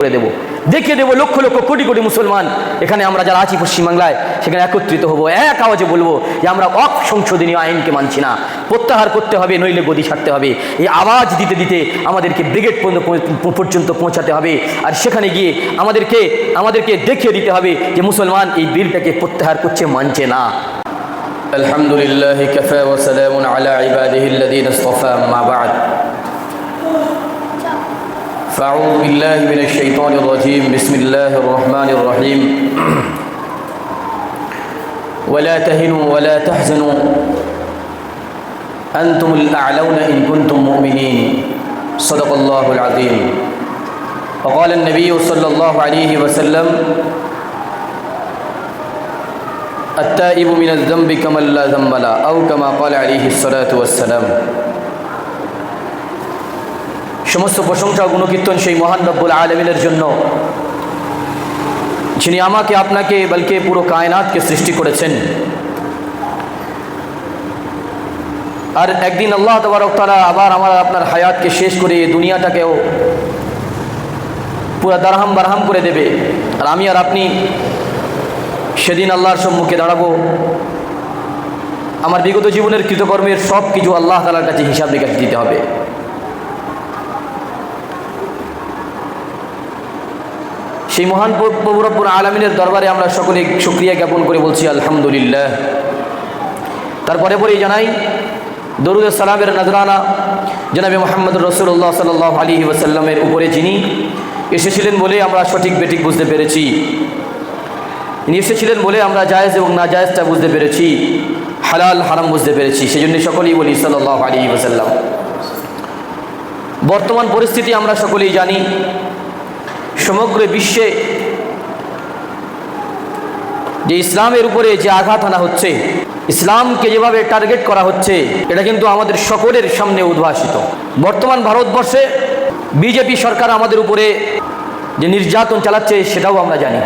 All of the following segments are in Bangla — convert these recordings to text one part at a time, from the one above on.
করে দেবো। দেখিয়ে দেবো লক্ষ লক্ষ কোটি কোটি মুসলমান। এখানে আমরা যারা আছি পশ্চিমবাংলায়, সেখানে একত্রিত হব। এক আওয়াজে বলব যে আমরা অক সংশোধনীয় আইনকে মানছি না। প্রত্যাহার করতে হবে, নইলে গদি ছাড়তে হবে। এই আওয়াজ দিতে দিতে আমাদেরকে ব্রিগেড পর্যন্ত পৌঁছাতে হবে। আর সেখানে গিয়ে আমাদেরকে আমাদেরকে দেখিয়ে দিতে হবে যে মুসলমান এই বিলটাকে প্রত্যাহার করছে, মানছে না। আলহামদুলিল্লাহ فأعوذ بالله من الشيطان الرجيم. بسم الله الرحمن الرحيم. ولا تهنوا ولا تحزنوا. أنتم الأعلون إن كنتم مؤمنين. صدق الله العظيم. وقال النبي صلى الله عليه وسلم التائب من الذنب كمن لا ذنب له أو كما قال عليه الصلاة والسلام. সমস্ত প্রশংসা গুণকীর্তন সেই মহান রব্বুল আলমিনের জন্য, যিনি আমাকে আপনাকে, বলকে পুরো কায়নাতকে সৃষ্টি করেছেন। আর একদিন আল্লাহ তবরক তারা আবার আমার, আপনার হায়াতকে শেষ করে দুনিয়াটাকেও পুরো দারহাম বারহাম করে দেবে। আর আমি আর আপনি সেদিন আল্লাহর সম্মুখে দাঁড়াবো। আমার বিগত জীবনের কৃতকর্মের সব কিছু আল্লাহ তালার কাছে হিসাব নিকাশ দিতে হবে। সেই মহান প্রভুরপুর আলমিনের দরবারে আমরা সকলে সুক্রিয়া জ্ঞাপন করে বলছি, আলহামদুলিল্লাহ। তারপরে পরেই জানাই, দরুদ সালামের নজরানা জনাবে মোহাম্মদ রসুল্লাহ সাল আলী ওসাল্লামের উপরে যিনি এসেছিলেন বলে আমরা সঠিক বেটিক বুঝতে পেরেছি। তিনি এসেছিলেন বলে আমরা জায়েজ এবং না জায়েজটা বুঝতে পেরেছি, হালাল, হারাম বুঝতে পেরেছি সেই জন্য সকলেই বলি সাল্লাহ আলী ওসাল্লাম বর্তমান পরিস্থিতি আমরা সকলেই জানি সমগ্র বিশ্বে যে ইসলামের উপরে যে আঘাত আনা হচ্ছে, ইসলামকে যেভাবে টার্গেট করা হচ্ছে, এটা কিন্তু আমাদের সকলের সামনে উদ্ভাসিত। বর্তমান ভারতবর্ষে বিজেপি সরকার আমাদের উপরে যে নির্যাতন চালাচ্ছে, সেটাও আমরা জানি।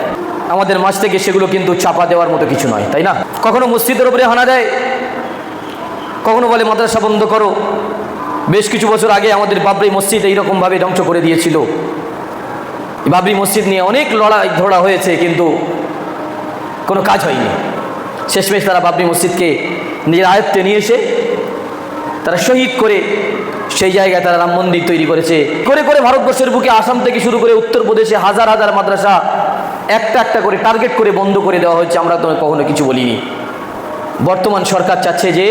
আমাদের মাঝ থেকে সেগুলো কিন্তু চাপা দেওয়ার মতো কিছু নয়, তাই না? কখনো মসজিদের উপরে হানা দেয়, কখনো বলে, মাদ্রাসা বন্ধ করো। বেশ কিছু বছর আগে আমাদের বাবরি মসজিদ এইরকমভাবে ধ্বংস করে দিয়েছিল। বাবরি মসজিদ নিয়ে অনেক লড়াই ধরা হয়েছে, কিন্তু কোনো কাজ হয়নি। শেষমেশ তারা বাবরি মসজিদকে নিজের আয়ত্তে নিয়ে এসে তারা শহীদ করে সেই জায়গায় তারা রাম মন্দির তৈরি করেছে। করে করে ভারতবর্ষের বুকে আসাম থেকে শুরু করে উত্তরপ্রদেশে হাজার হাজার মাদ্রাসা একটা একটা করে টার্গেট করে বন্ধ করে দেওয়া হচ্ছে আমরা তো কখনো কিছু বলিনি। বর্তমান সরকার চাচ্ছে যে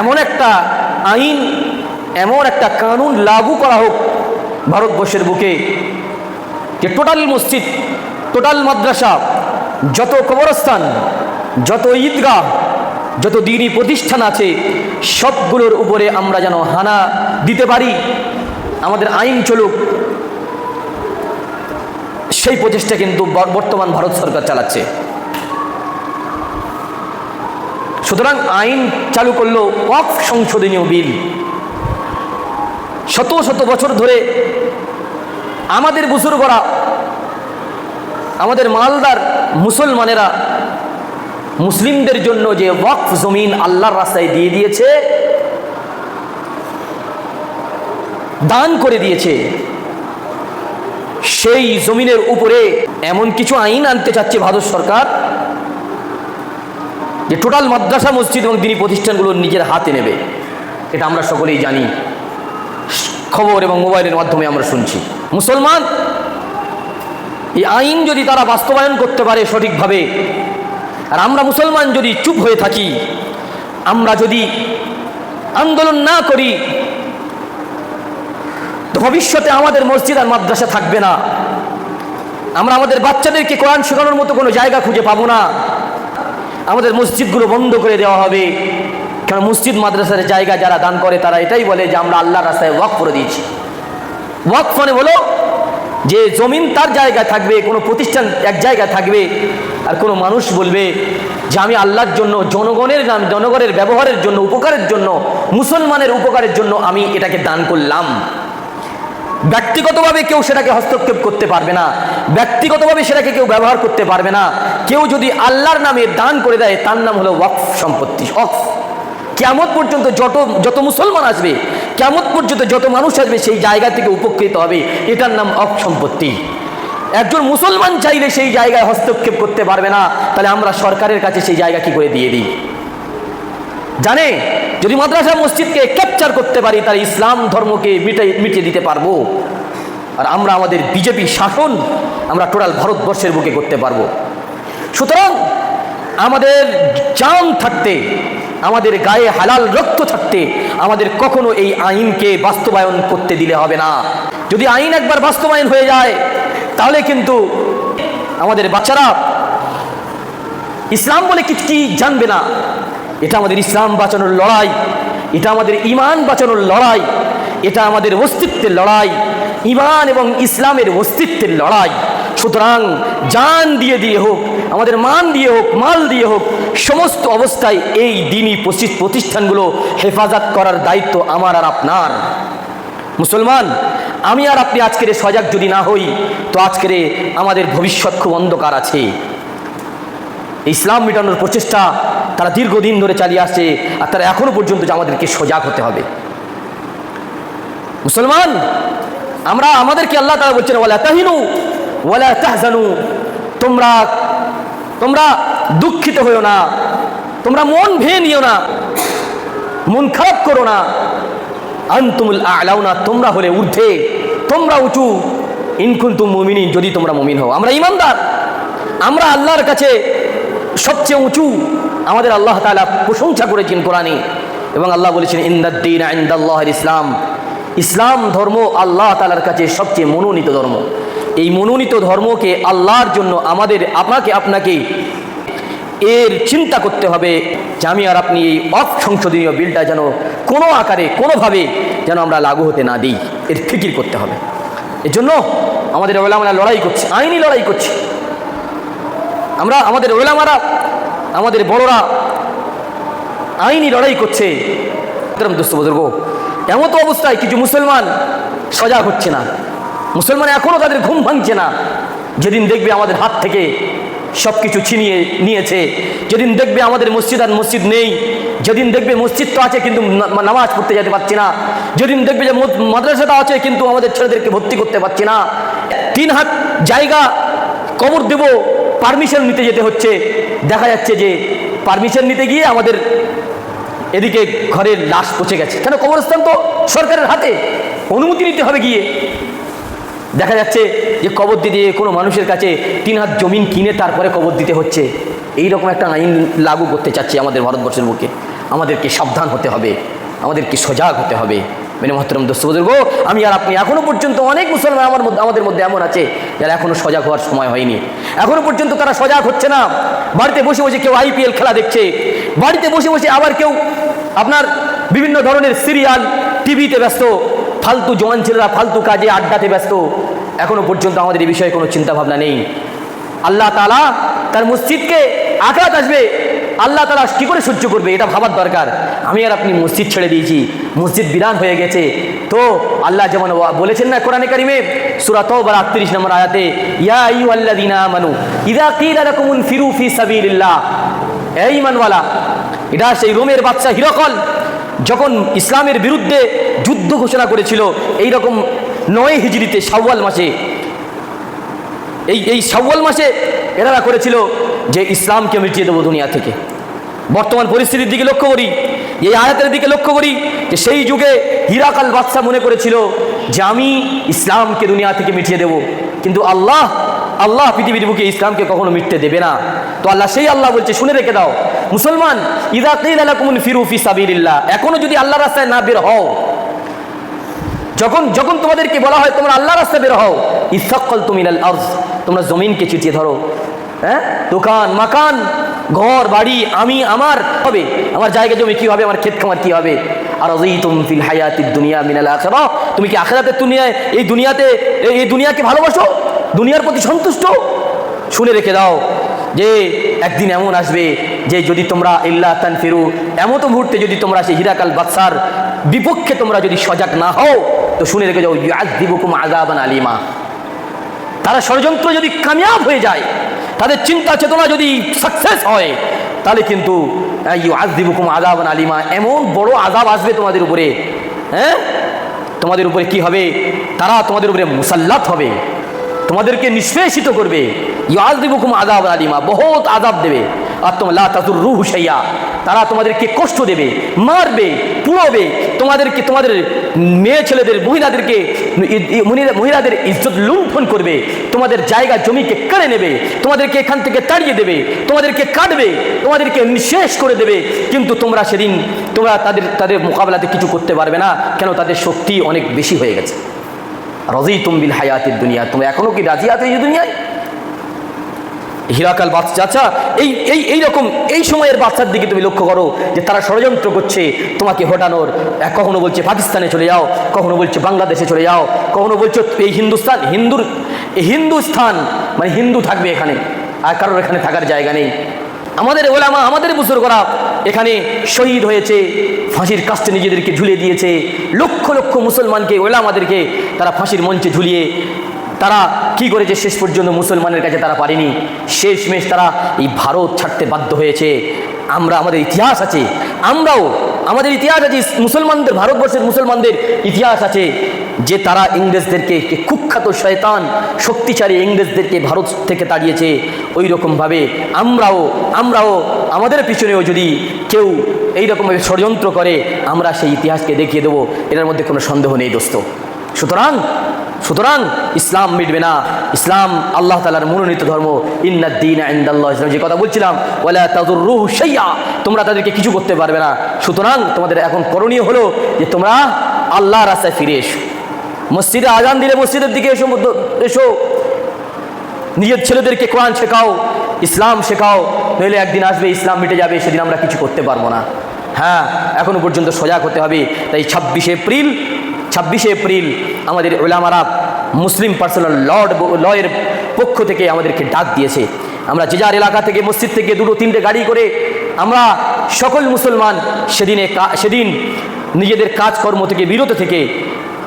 এমন একটা আইন, এমন একটা কানুন লাগু করা হোক ভারতবর্ষের বুকে। যে টোটাল মসজিদ, টোটাল মাদ্রাসা, যত কবরস্থান, যত ঈদগাহ, যত দিনই প্রতিষ্ঠান আছে, সবগুলোর উপরে আমরা যেন হানা দিতে পারি। আমাদের আইন চলুক। সেই প্রচেষ্টা কিন্তু বর্তমান ভারত সরকার চালাচ্ছে। সুতরাং আইন চালু করল অফ সংশোধনীয় বিল। শত শত বছর ধরে আমাদের বুজুর্গরা আমাদের মালদার মুসলমানেরা মুসলিমদের জন্য যে ওয়াকফ জমিন আল্লাহর রাস্তায় দিয়ে দিয়েছে, দান করে দিয়েছে, সেই জমিনের উপরে এমন কিছু আইন আনতে চাচ্ছে ভারত সরকার যে টোটাল মাদ্রাসা, মসজিদ এবং দিনী প্রতিষ্ঠানগুলো নিজের হাতে নেবে। এটা আমরা সকলেই জানি। খবর এবং মোবাইলের মাধ্যমে আমরা শুনছি। মুসলমান এই আইন যদি তারা বাস্তবায়ন করতে পারে সঠিকভাবে, আর আমরা মুসলমান যদি চুপ হয়ে থাকি, আমরা যদি আন্দোলন না করি, তো ভবিষ্যতে আমাদের মসজিদ আর মাদ্রাসা থাকবে না। আমরা আমাদের বাচ্চাদেরকে কোরআন শেখানোর মতো কোনো জায়গা খুঁজে পাবো না। আমাদের মসজিদগুলো বন্ধ করে দেওয়া হবে। কারণ মসজিদ মাদ্রাসার জায়গা যারা দান করে, তারা এটাই বলে যে আমরা আল্লাহর রাস্তায় ওয়াক করে দিয়েছি। ওয়াক মানে হলো যে জমিন তার জায়গায় থাকবে, কোনো প্রতিষ্ঠান এক জায়গায় থাকবে, আর কোনো মানুষ বলবে যে আমি আল্লাহর জন্য, জনগণের নাম, জনগণের ব্যবহারের জন্য, উপকারের জন্য, মুসলমানের উপকারের জন্য আমি এটাকে দান করলাম। ব্যক্তিগতভাবে কেউ সেটাকে হস্তক্ষেপ করতে পারবে না। ব্যক্তিগতভাবে সেটাকে কেউ ব্যবহার করতে পারবে না। কেউ যদি আল্লাহর নামে দান করে দেয়, তার নাম হলো ওয়াকফ সম্পত্তি, ওয়াকফ। কেমন পর্যন্ত যত যত মুসলমান আসবে কেমন পর্যন্ত যত মানুষ আসবে সেই জায়গা থেকে উপকৃত হবে, এটার নাম অক সম্পত্তি। একজন মুসলমান চাইলে সেই জায়গায় হস্তক্ষেপ করতে পারবে না, তাহলে আমরা সরকারের কাছে সেই জায়গা কি করে দিয়ে দিই? জানে? যদি মাদ্রাসা মসজিদকে ক্যাপচার করতে পারি, তাহলে ইসলাম ধর্মকে মিটে মিটিয়ে দিতে পারব। আর আমরা আমাদের বিজেপি শাসন, আমরা টোটাল ভারতবর্ষের বুকে করতে পারব। সুতরাং আমাদের জান থাকতে আমাদের গায়ে হালাল রক্ত থাকতে আমাদের কখনো এই আইনকে বাস্তবায়ন করতে দিলে হবে না। যদি আইন একবার বাস্তবায়ন হয়ে যায়, তাহলে কিন্তু আমাদের বাচ্চারা ইসলাম বলে কি জানবে না? এটা আমাদের ইসলাম বাঁচানোর লড়াই, এটা আমাদের ইমান বাঁচানোর লড়াই, এটা আমাদের অস্তিত্বের লড়াই ইমান এবং ইসলামের অস্তিত্বের লড়াই। সুতরাং জান দিয়ে দিয়ে হোক, আমাদের মান দিয়ে হোক, মাল দিয়ে হোক সমস্ত অবস্থায় এই দিনই প্রতি- প্রতিষ্ঠানগুলো হেফাজত করার দায়িত্ব আমার আর আপনার। মুসলমান, আমি আর আপনি আজকের সজাগ যদি না হই, তো আজকের আমাদের ভবিষ্যৎ খুব অন্ধকার আছে। ইসলাম মেটানোর প্রচেষ্টা তারা দীর্ঘদিন ধরে চালিয়ে আসছে আর তারা এখনও পর্যন্ত আমাদেরকে সজাগ হতে হবে। মুসলমান, আমরা আমাদেরকে আল্লাহ তারা বলছেন, ওয়ালা তাহিনু, ওয়ালা তাহজানু, তোমরা তোমরা দুঃখিত হইও না। তোমরা মন ভেঙে নিও না। মন খারাপ করো না। আন্তুমুল আলাও না, তোমরা হলে ঊর্ধ্বে। তোমরা উঁচু। ইনকুন্তুম মুমিনিন, যদি তোমরা মুমিন হও। আমরা ইমানদার। আমরা আল্লাহর কাছে সবচেয়ে উঁচু। আমাদের আল্লাহ তালা প্রশংসা করেছেন কোরআনে। এবং আল্লাহ বলেছেন, ইন্দাদ্দিন ইন্দাল্লাহর ইসলাম। ইসলাম ধর্ম আল্লাহ তালার কাছে সবচেয়ে মনোনীত ধর্ম। এই মনোনীত ধর্মকে আল্লাহর জন্য আমাদের আপনাকে আপনাকে এর চিন্তা করতে হবে যে আমি আর আপনি এই অফ সংশোধনীয় বিলটা যেন কোনো আকারে, কোনোভাবে যেন আমরা লাগু হতে না দিই। এর ফিকির করতে হবে। এর জন্য আমাদের ওলামারা লড়াই করছে, আইনি লড়াই করছে। আমরা, আমাদের ওলামারা, আমাদের বড়রা আইনি লড়াই করছে। দোস্ত বুজুর্গ এমন তো অবস্থায় কিছু মুসলমান সজাগ হচ্ছে না। মুসলমান এখনও তাদের ঘুম ভাঙছে না। যেদিন দেখবে আমাদের হাত থেকে সব কিছু ছিনিয়ে নিয়েছে, যেদিন দেখবে আমাদের মসজিদ আর মসজিদ নেই, যেদিন দেখবে মসজিদ তো আছে কিন্তু নামাজ পড়তে যেতে পারছি না, যেদিন দেখবে যে মদ- মাদ্রাসাটা আছে কিন্তু আমাদের ছেলেদেরকে ভর্তি করতে পারছি না। তিন হাত জায়গা কবর দেব, পারমিশন নিতে যেতে হচ্ছে। দেখা যাচ্ছে যে পারমিশন নিতে গিয়ে আমাদের এদিকে ঘরের লাশ পচে গেছে। কেন কবরস্থান তো সরকারের হাতে? অনুমতি নিতে হবে গিয়ে। দেখা যাচ্ছে যে কবর দিতে কোনো মানুষের কাছে তিন হাত জমিন কিনে তারপরে কবর দিতে হচ্ছে। এই রকম একটা আইন লাগু করতে চাচ্ছে আমাদের ভারতবর্ষের বুকে। আমাদেরকে সাবধান হতে হবে, আমাদেরকে সজাগ হতে হবে। মেনে মহতরম দোস্ত আমি আর আপনি এখনও পর্যন্ত অনেক মুসলমান আমার মধ্যে আমাদের মধ্যে এমন আছে যারা এখনও সজাগ হওয়ার সময় হয়নি। এখনও পর্যন্ত তারা সজাগ হচ্ছে না। বাড়িতে বসে বসে কেউ আইপিএল খেলা দেখছে। বাড়িতে বসে বসে আবার কেউ আপনার বিভিন্ন ধরনের সিরিয়াল, টিভিতে ব্যস্ত। ফালতু জওয়ান ছেলেরা ফালতু কাজে আড্ডাতে ব্যস্ত। এখনও পর্যন্ত আমাদের এই বিষয়ে কোনো চিন্তা ভাবনা নেই। আল্লাহ তালা তার মসজিদকে আঘাত আসবে। আল্লাহ তালা কি করে সহ্য করবে, এটা ভাবার দরকার। আমি আর আপনি মসজিদ ছেড়ে দিয়েছি, মসজিদ বিরান হয়ে গেছে। তো আল্লাহ যেমন বলেছেন না কোরআনে কারিমে, সূরা তওবার 38 নম্বর আয়াতে, ইয়া আইয়ুহাল্লাযীনা আমানু, ইযা কিলা লাকুমুন ফিরু ফি সাবিলিল্লাহ। এই ঈমানওয়ালা, এটা সেই রোমের বাদশা হিরকল যখন ইসলামের বিরুদ্ধে যুদ্ধ ঘোষণা করেছিল এই রকম নয় হিজড়িতে শাওয়াল মাসে, এই এই শাওয়াল মাসে এনারা করেছিল যে ইসলামকে মিটিয়ে দেবো দুনিয়া থেকে। বর্তমান পরিস্থিতির দিকে লক্ষ্য করি, এই আয়াতের দিকে লক্ষ্য করি যে সেই যুগে হিরাকাল বাদশাহ মনে করেছিল যে আমি ইসলামকে দুনিয়া থেকে মিটিয়ে দেব। কিন্তু আল্লাহ আল্লাহ পৃথিবীর বুকে ইসলামকে কখনো মিটতে দেবে না। তো আল্লাহ সেই আল্লাহ বলছে, শুনে রেখে দাও। মুসলমান, ইদা কিলাকুমুন ফিরু ফি সাবিলিল্লাহ, এখনও যদি আল্লাহ রাস্তায় না বের হও, যখন যখন তোমাদেরকে বলা হয় তোমরা আল্লাহ রাস্তায় বের হও ইসাক্কল তুমিনাল তোমরা জমিনকে চিটিয়ে ধরো। হ্যাঁ? দোকান, মাকান, ঘর, বাড়ি, আমি, আমার, হবে। আমার জায়গা জমি কী হবে? আমার ক্ষেত খামার কী হবে? আর তুম ফিল হায়াতিদ দুনিয়া মিনাল আখিরা তুমি কি আখিরাতের দুনিয়ায়, এই দুনিয়াতে, এই দুনিয়াকে ভালোবাসো? দুনিয়ার প্রতি সন্তুষ্ট? শুনে রেখে দাও যে একদিন এমন আসবে যে যদি তোমরা ইল্লা তান ফিরু এমন তো মুহূর্তে যদি তোমরা সেই হিরাকাল বাদশার বিপক্ষে তোমরা যদি সজাগ না হও, তো শুনে রেখে যাও ইয়াজদিবুকুম আযাবান আলিমা। তারা ষড়যন্ত্র যদি কামিয়াব হয়ে যায়, তাদের চিন্তা চেতনা যদি সাকসেস হয়, তাহলে কিন্তু আজদিবুকুম আজাবান আলিমা, এমন বড় আজাব আসবে তোমাদের উপরে। হ্যাঁ? তোমাদের উপরে কি হবে? তারা তোমাদের উপরে মুসাল্লাত হবে। তোমাদেরকে নিষ্পেষিত করবে। ইয়াজদিবুকুম আযাব আলিমা, বহুত আদাব দেবে। আর তোমার লা তাতুর রুহ শাইয়া তারা তোমাদেরকে কষ্ট দেবে, মারবে, পুড়বে। তোমাদেরকে, তোমাদের মেয়ে ছেলেদের, মহিলাদেরকে মহিলাদের ইজ্জত লুণ্ঠন করবে। তোমাদের জায়গা জমিকে কেড়ে নেবে, তোমাদেরকে এখান থেকে তাড়িয়ে দেবে, তোমাদেরকে কাটবে, তোমাদেরকে নিঃশেষ করে দেবে। কিন্তু তোমরা সেদিন, তোমরা তাদের তাদের মোকাবেলাতে কিছু করতে পারবে না, কেন তাদের শক্তি অনেক বেশি হয়ে গেছে। রাজি তুমবিল হায়াতের দুনিয়া। তোমরা এখনও কি রাজি আছো এই দুনিয়ায়? হিরাকাল বাচ্চা আচ্ছা এই এই এই রকম, এই সময়ের বাচ্চার দিকে তুমি লক্ষ্য করো যে তারা ষড়যন্ত্র করছে। তোমাকে হটানোর কখনো বলছে পাকিস্তানে চলে যাও, কখনো বলছে বাংলাদেশে চলে যাও, কখনো বলছো এই হিন্দুস্তান হিন্দুর হিন্দুস্থান মানে হিন্দু থাকবে এখানে, আর কারোর এখানে থাকার জায়গা নেই। আমাদের ওলামা, আমাদের বুজুর্গরা এখানে শহীদ হয়েছে, ফাঁসির কাস্তে নিজেদেরকে ঝুলিয়ে দিয়েছে, লক্ষ লক্ষ মুসলমানকে, ওলামাদেরকে তারা ফাঁসির মঞ্চে ঝুলিয়ে তারা কি করেছে শেষ পর্যন্ত মুসলমানের কাছে তারা পারেনি। শেষমেশ তারা এই ভারত ছাড়তে বাধ্য হয়েছে। আমরা, আমাদের ইতিহাস আছে। আমরাও আমাদের ইতিহাস আছে, মুসলমানদের, ভারতবর্ষের মুসলমানদের ইতিহাস আছে, যে তারা ইংরেজদেরকে কুখ্যাত শয়তান শক্তিশালী ইংরেজদেরকে ভারত থেকে তাড়িয়েছে ওই রকমভাবে আমরাও আমরাও, আমাদের পিছনেও যদি কেউ এইরকমভাবে ষড়যন্ত্র করে, আমরা সেই ইতিহাসকে দেখিয়ে দেবো, এটার মধ্যে কোনো সন্দেহ নেই দোস্ত। সুতরাং সুতরাং ইসলাম মিটবে না। ইসলাম আল্লাহ তালার মনোনীত ধর্ম। ইন্নাদ্দিন ইসলাম যে কথা বলছিলাম তোমরা তাদেরকে কিছু করতে পারবে না। সুতরাং তোমাদের এখন করণীয় হলো যে তোমরা আল্লাহ রাস্তায় ফিরে এসো। মসজিদে আজান দিলে মসজিদের দিকে এসো এসো। নিজের ছেলেদেরকে কোরআন শেখাও, ইসলাম শেখাও। নইলে একদিন আসবে, ইসলাম মিটে যাবে, সেদিন আমরা কিছু করতে পারব না। হ্যাঁ এখনও পর্যন্ত সজাগ হতে হবে। তাই ছাব্বিশে এপ্রিল ছাব্বিশে এপ্রিল আমাদের ওলামারা মুসলিম পার্সোনাল লর্ড লয়ের পক্ষ থেকে আমাদেরকে ডাক দিয়েছে। আমরা যে যার এলাকা থেকে মসজিদ থেকে দুটো তিনটে গাড়ি করে আমরা সকল মুসলমান সেদিনে সেদিন নিজেদের কাজকর্ম থেকে বিরত থেকে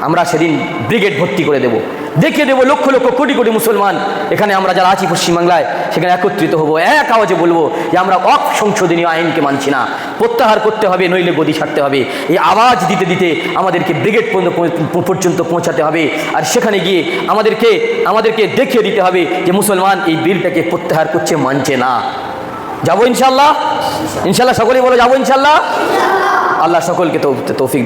আমরা সেদিন ব্রিগেড ভর্তি করে দেব। দেখিয়ে দেবো লক্ষ লক্ষ কোটি কোটি মুসলমান। এখানে আমরা যারা আছি পশ্চিমবাংলায়, সেখানে একত্রিত হব। এক আওয়াজে বলব যে আমরা অক সংশোধনীয় আইনকে মানছি না। প্রত্যাহার করতে হবে, নইলে গদি ছাড়তে হবে। এই আওয়াজ দিতে দিতে আমাদেরকে ব্রিগেড পর্যন্ত পর্যন্ত পৌঁছাতে হবে। আর সেখানে গিয়ে আমাদেরকে আমাদেরকে দেখিয়ে দিতে হবে যে মুসলমান এই বিলটাকে প্রত্যাহার করছে, মানছে না। যাব ইনশাল্লাহ ইনশাল্লাহ সকলেই বলো, যাব ইনশাল্লাহ আল্লাহ সকলকে তো তৌফিক